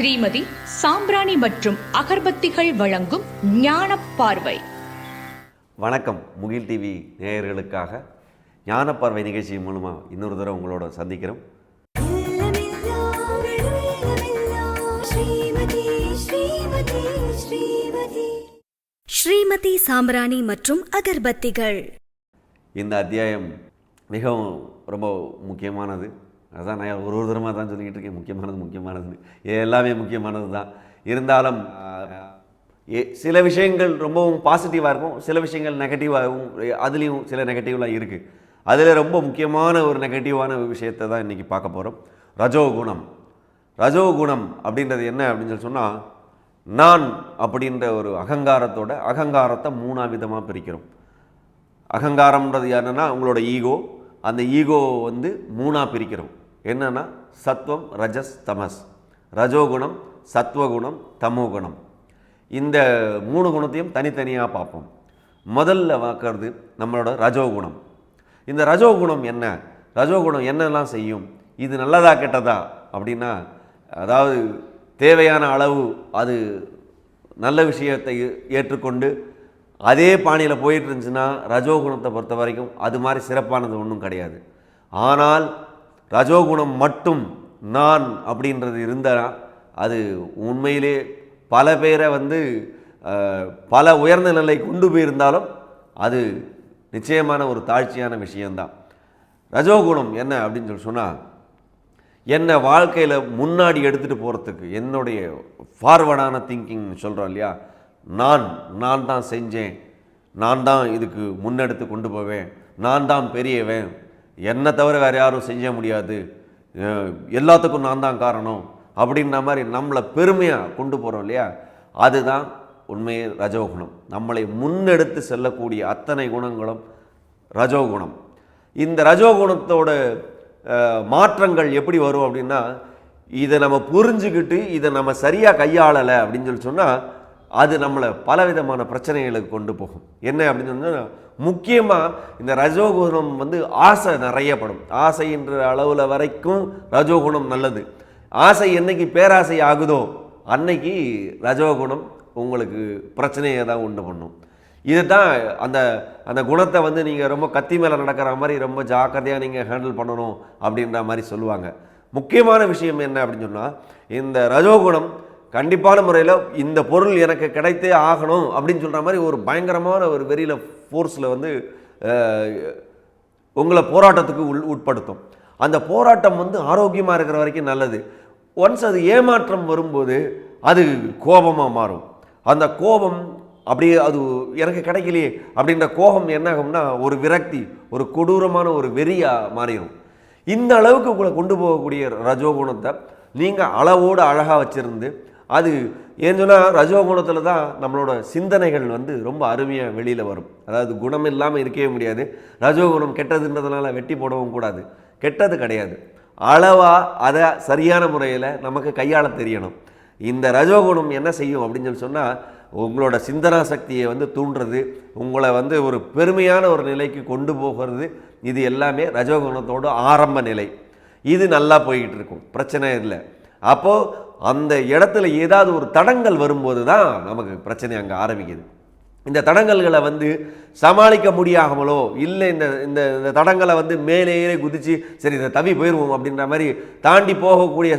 ஸ்ரீமதி சாம்பிராணி மற்றும் அகர்பத்திகள் வழங்கும் ஞான பார்வை வணக்கம். முகில் டிவி நேயர்களுக்காக ஞானப்பார்வை நிகழ்ச்சி மூலமாக இன்னொரு தடவை உங்களோட சந்திக்கிறோம். ஸ்ரீமதி சாம்பிராணி மற்றும் அகர்பத்திகள். இந்த அத்தியாயம் மிகவும் ரொம்ப முக்கியமானது. அதுதான் நான் ஒரு ஒரு தரமாக தான் சொல்லிக்கிட்டு இருக்கேன். முக்கியமானது முக்கியமானதுன்னு. எல்லாமே முக்கியமானது தான். இருந்தாலும் சில விஷயங்கள் ரொம்பவும் பாசிட்டிவாக இருக்கும். சில விஷயங்கள் நெகட்டிவாகவும் அதுலேயும் சில நெகட்டிவ்லாம் இருக்குது அதில் ரொம்ப முக்கியமான ஒரு நெகட்டிவான விஷயத்தை தான் இன்றைக்கி பார்க்க போகிறோம் ரஜோகுணம். ரஜோகுணம் அப்படின்றது என்ன அப்படின்னு சொல்லி சொன்னால் நான் அப்படின்ற ஒரு அகங்காரத்தோட அகங்காரத்தை மூணா விதமாக பிரிக்கிறோம். அகங்காரம்ன்றது என்னென்னா உங்களோட ஈகோ அந்த ஈகோ வந்து மூணாக பிரிக்கிறோம். என்னென்னா சத்வம் ரஜஸ் தமஸ். ரஜோகுணம் சத்வகுணம் தமோகுணம். இந்த மூணு குணத்தையும் தனித்தனியாக பார்ப்போம். முதல்ல பார்க்கறது நம்மளோட ரஜோகுணம். இந்த ரஜோகுணம் என்ன? ரஜோகுணம் என்னெல்லாம் செய்யும்? இது நல்லதா கெட்டதா? அப்படின்னா அதாவது தேவையான அளவு அது நல்ல விஷயத்தை ஏ- ஏற்றுக்கொண்டு அதே பாணியில் போயிட்டு இருந்துச்சுன்னா ரஜோகுணத்தை பொறுத்த வரைக்கும் அது மாதிரி சிறப்பானது ஒன்றும் கிடையாது. ஆனால் ரஜோகுணம் மட்டும் நான் அப்படின்றது இருந்தால் அது உண்மையிலே பல பேரை வந்து பல உயர்ந்த நிலை கொண்டு போயிருந்தாலும் அது நிச்சயமான ஒரு தாழ்ச்சியான விஷயந்தான் ரஜோகுணம் என்ன அப்படின்னு சொல்லி சொன்னால் என்னை வாழ்க்கையில் முன்னாடி எடுத்துகிட்டு போகிறதுக்கு என்னுடைய ஃபார்வர்டான திங்கிங் சொல்கிறோம் இல்லையா? நான் நான் தான் செஞ்சேன். நான் தான் இதுக்கு முன்னெடுத்து கொண்டு போவேன். நான் தான் பெரியவன். என்னை தவிர வேறு யாரும் செய்ய முடியாது. எல்லாத்துக்கும் நான் தான் காரணம். அப்படின்ற மாதிரி நம்மளை பெருமையாக கொண்டு போகிறோம் இல்லையா? அதுதான் உண்மையே ரஜோகுணம். நம்மளை முன்னெடுத்து செல்லக்கூடிய அத்தனை குணங்களும் ரஜோகுணம். இந்த ரஜோகுணத்தோட மாற்றங்கள் எப்படி வரும் அப்படின்னா இதை நம்ம புரிஞ்சுக்கிட்டு இதை நம்ம சரியாக கையாளலை அப்படின்னு சொல்லி சொன்னால் அது நம்மளை பலவிதமான பிரச்சனைகளுக்கு கொண்டு போகும். என்ன அப்படின்னு சொன்னால் முக்கியமாக இந்த ரஜோகுணம் வந்து ஆசை நிறைய படும் ஆசைன்ற அளவில் வரைக்கும் ரஜோகுணம் நல்லது. ஆசை என்னைக்கு பேராசை ஆகுதோ அன்னைக்கு ரஜோகுணம் உங்களுக்கு பிரச்சனையை தான் உண்டு பண்ணும். இதுதான் அந்த அந்த குணத்தை வந்து நீங்கள் ரொம்ப கத்தி மேலே நடக்கிற மாதிரி ரொம்ப ஜாக்கிரதையாக நீங்கள் ஹேண்டில் பண்ணணும் அப்படின்ற மாதிரி சொல்லுவாங்க. முக்கியமான விஷயம் என்ன அப்படின்னு சொன்னால் இந்த ரஜோகுணம் கண்டிப்பான முறையில் இந்த பொருள் எனக்கு கிடைத்தே ஆகணும் அப்படின்னு சொல்கிற மாதிரி ஒரு பயங்கரமான ஒரு வெறியில் ஃபோர்ஸில் வந்து உங்களை போராட்டத்துக்கு உள் உட்படுத்தும். அந்த போராட்டம் வந்து ஆரோக்கியமாக இருக்கிற வரைக்கும் நல்லது. ஒன்ஸ் அது ஏமாற்றம் வரும்போது அது கோபமாக மாறும். அந்த கோபம் அப்படியே அது எனக்கு கிடைக்கலையே அப்படின்ற கோபம் என்னாகும்னா ஒரு விரக்தி ஒரு கொடூரமான ஒரு வெறியாக மாறிடும் இந்த அளவுக்கு உங்களை கொண்டு போகக்கூடிய ரஜோகுணத்தை நீங்கள் அளவோடு அழகாக வச்சுருந்து அது ஏன்னு சொன்னால் ரஜோகுணத்தில் தான் நம்மளோட சிந்தனைகள் வந்து ரொம்ப அருமையாக வெளியில் வரும். அதாவது குணம் இல்லாமல் இருக்கவே முடியாது. ரஜோகுணம் கெட்டதுன்றதுனால வெட்டி போடவும் கூடாது. கெட்டது கிடையாது. அளவாக அதை சரியான முறையில் நமக்கு கையாள தெரியணும். இந்த ரஜோகுணம் என்ன செய்யும் அப்படின்னு சொல்லி சொன்னால் உங்களோட சிந்தனா சக்தியை வந்து தூண்டுறது உங்களை வந்து ஒரு பெருமையான ஒரு நிலைக்கு கொண்டு போகிறது இது எல்லாமே ரஜோகுணத்தோட ஆரம்ப நிலை. இது நல்லா போய்கிட்டு இருக்கும். பிரச்சனை இல்லை. அப்போது அந்த இடத்துல ஏதாவது ஒரு தடங்கள் வரும்போது தான் நமக்கு பிரச்சனை அங்கே ஆரம்பிக்குது. இந்த தடங்கல்களை வந்து சமாளிக்க முடியாமலோ இல்லை இந்த இந்த இந்த தடங்களை வந்து மேலே ஏறி சரி இதை தவி போயிடுவோம் அப்படின்ற மாதிரி தாண்டி போகக்கூடிய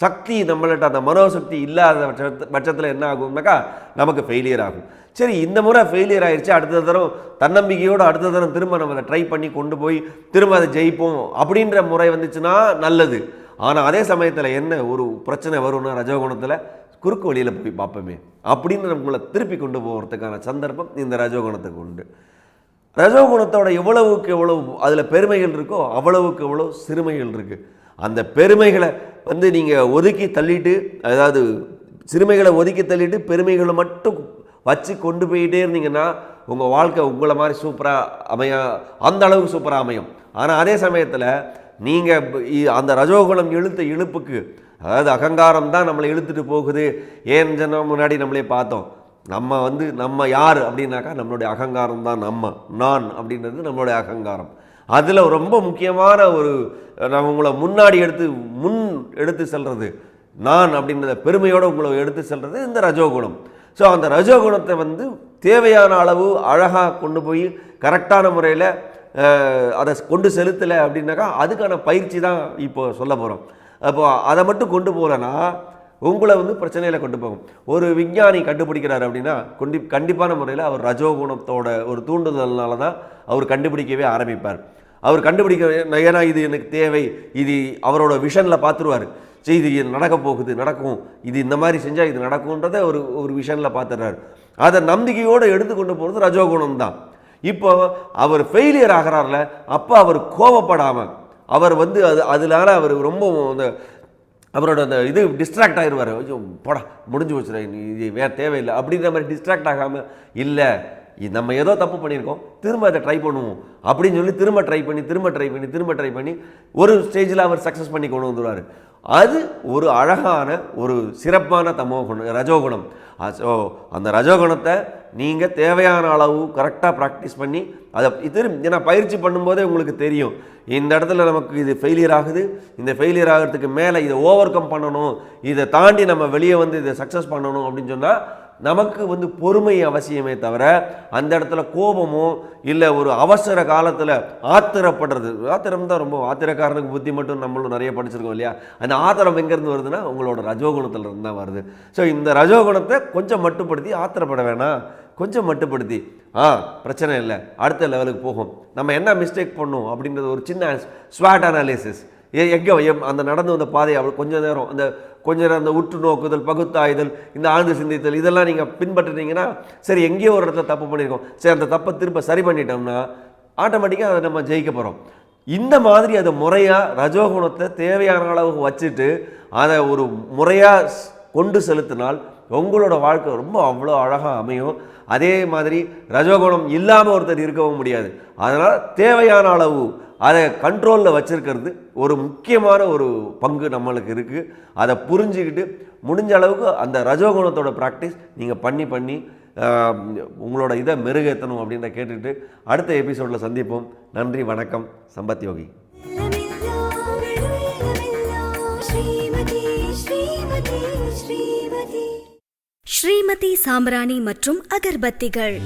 சக்தி நம்மள்ட்ட அந்த மனோசக்தி இல்லாத பட்சத்தில் என்ன ஆகும்னாக்கா நமக்கு ஃபெயிலியர் ஆகும். சரி இந்த முறை ஃபெயிலியர் ஆயிடுச்சு அடுத்த தரம் தன்னம்பிக்கையோடு அடுத்த தரம் திரும்ப நம்ம அதை ட்ரை பண்ணி கொண்டு போய் திரும்ப அதை ஜெயிப்போம் அப்படின்ற முறை வந்துச்சுன்னா நல்லது. ஆனால் அதே சமயத்தில் என்ன ஒரு பிரச்சனை வரும்னா ரஜோகுணத்தில் குறுக்கு வழியில் போய் பார்ப்போமே. அப்படின்னு நம்மளை திருப்பி கொண்டு போகிறதுக்கான சந்தர்ப்பம் இந்த ரஜோகுணத்துக்கு உண்டு. ரஜோகுணத்தோட எவ்வளவுக்கு எவ்வளவு அதில் பெருமைகள் இருக்கோ அவ்வளவுக்கு எவ்வளோ சிறுமைகள் இருக்குது அந்த பெருமைகளை வந்து நீங்கள் ஒதுக்கி தள்ளிட்டு அதாவது சிறுமைகளை ஒதுக்கி தள்ளிட்டு பெருமைகளை மட்டும் வச்சு கொண்டு போயிட்டே இருந்தீங்கன்னா உங்கள் வாழ்க்கை உங்களை மாதிரி சூப்பராக அமைய அந்த அளவுக்கு சூப்பராக அமையும். ஆனால் அதே சமயத்தில் நீங்கள் அந்த ரஜோகுணம் இழுத்த இழுப்புக்கு அதாவது அகங்காரம் தான் நம்மளை இழுத்துட்டு போகுது. ஏன் சொன்ன முன்னாடி நம்மளே பார்த்தோம். நம்ம வந்து நம்ம யார் அப்படின்னாக்கா நம்மளுடைய அகங்காரம் தான் நம்ம நான் அப்படின்றது நம்மளுடைய அகங்காரம். அதில் ரொம்ப முக்கியமான ஒரு நம்ம உங்களை முன்னாடி எடுத்து முன் எடுத்து செல்வது நான் அப்படின்றத பெருமையோடு உங்களை எடுத்து செல்வது இந்த ரஜோகுணம் ஸோ அந்த ரஜோகுணத்தை வந்து தேவையான அளவு அழகாக கொண்டு போய் கரெக்டான முறையில் அதை கொண்டு செலுத்தலை அப்படின்னாக்கா அதுக்கான பயிற்சி தான் இப்போ சொல்ல போகிறோம் அப்போ அதை மட்டும் கொண்டு போகலன்னா உங்களை வந்து பிரச்சனையில் கொண்டு போகும். ஒரு விஞ்ஞானி கண்டுபிடிக்கிறார் அப்படின்னா கொண்டி கண்டிப்பான முறையில் அவர் ரஜோகுணத்தோட ஒரு தூண்டுதல்னால தான் அவர் கண்டுபிடிக்கவே ஆரம்பிப்பார். அவர் கண்டுபிடிக்க ஏன்னா இது எனக்கு தேவை இது அவரோட விஷனில் பார்த்துருவார் சரி இது இது நடக்க போகுது நடக்கும் இது இந்த மாதிரி செஞ்சால் இது நடக்கும்ன்றதை ஒரு ஒரு விஷனில் பார்த்துடுறாரு அதை நம்பிக்கையோடு எடுத்துக்கொண்டு போகிறது ரஜோகுணம் தான். இப்போ அவர் ஃபெயிலியர் ஆகிறார்ல அப்போ அவர் கோவப்படாமல் அவர் வந்து அது அதனால அவர் ரொம்ப அந்த அவரோட அந்த இது டிஸ்ட்ராக்ட் ஆகிடுவார் ஐயோ போடா முடிஞ்சு வச்சுருவேன் இது வேறு தேவையில்லை அப்படின்ற மாதிரி டிஸ்ட்ராக்ட் ஆகாமல் இல்லை நம்ம ஏதோ தப்பு பண்ணியிருக்கோம் திரும்ப அதை ட்ரை பண்ணுவோம் அப்படின்னு சொல்லி திரும்ப ட்ரை பண்ணி திரும்ப ட்ரை பண்ணி திரும்ப ட்ரை பண்ணி ஒரு ஸ்டேஜில் அவர் சக்ஸஸ் பண்ணி கொண்டு வந்துடுவார் அது ஒரு அழகான ஒரு சிறப்பான தமோ குணம் ரஜோகுணம் ஸோ அந்த ரஜோகுணத்தை நீங்கள் தேவையான அளவு கரெக்டாக ப்ராக்டிஸ் பண்ணி அதை இது ஏன்னா பயிற்சி பண்ணும்போதே உங்களுக்கு தெரியும். இந்த இடத்துல நமக்கு இது ஃபெயிலியர் ஆகுது. இந்த ஃபெயிலியர் ஆகிறதுக்கு மேலே இதை ஓவர் கம் பண்ணணும். இதை தாண்டி நம்ம வெளியே வந்து இதை சக்ஸஸ் பண்ணணும் அப்படின்னு சொன்னால் நமக்கு வந்து பொறுமை அவசியமே தவிர அந்த இடத்துல கோபமோ இல்லை ஒரு அவசர காலத்தில் ஆத்திரப்படுறது ஆத்திரம் தான் ரொம்ப ஆத்திரக்காரனுக்கு புத்தி மட்டும் நம்மளும் நிறைய படிச்சிருக்கோம் இல்லையா அந்த ஆத்திரம் எங்கேருந்து வருதுன்னா உங்களோட ரஜோகுணத்தில் இருந்து தான் வருது ஸோ இந்த ரஜோகுணத்தை கொஞ்சம் மட்டுப்படுத்தி ஆத்திரப்பட வேணாம் கொஞ்சம் மட்டுப்படுத்தி ஆ பிரச்சனை இல்லை அடுத்த லெவலுக்கு போகும் நம்ம என்ன மிஸ்டேக் பண்ணோம் அப்படின்றது ஒரு சின்ன ஸ்வாட் அனாலிசிஸ் ஏ எங்கே அந்த நடந்து வந்த பாதை அவள் கொஞ்ச நேரம் அந்த கொஞ்ச நேரம் அந்த உற்று நோக்குதல் பகுத்தாயுதல் இந்த ஆழ்ந்து சிந்தித்தல் இதெல்லாம் நீங்கள் பின்பற்றினீங்கன்னா சரி எங்கேயோ ஒரு இடத்துல தப்பு பண்ணியிருக்கோம். சரி அந்த தப்பை திரும்ப சரி பண்ணிட்டோம்னா ஆட்டோமேட்டிக்காக அதை நம்ம ஜெயிக்க போகிறோம் இந்த மாதிரி அதை முறையாக ரஜோகுணத்தை தேவையான அளவுக்கு வச்சுட்டு அதை ஒரு முறையாக கொண்டு செலுத்தினால் உங்களோட வாழ்க்கை ரொம்ப அவ்வளோ அழகாக அமையும். அதே மாதிரி ரஜோகுணம் இல்லாமல் ஒருத்தர் இருக்கவும் முடியாது. அதனால் தேவையான அளவு அதை கண்ட்ரோலில் வச்சுருக்கிறது ஒரு முக்கியமான ஒரு பங்கு நம்மளுக்கு இருக்குது அதை புரிஞ்சுக்கிட்டு முடிஞ்ச அளவுக்கு அந்த ரஜோகுணத்தோட ப்ராக்டிஸ் நீங்கள் பண்ணி பண்ணி உங்களோட இதை மெருகேற்றணும் அப்படின்ற கேட்டுட்டு அடுத்த எபிசோடில் சந்திப்போம். நன்றி வணக்கம். சம்பத் யோகி. ஸ்ரீமதி சாம்ராணி மற்றும் அகர்பத்திகள்.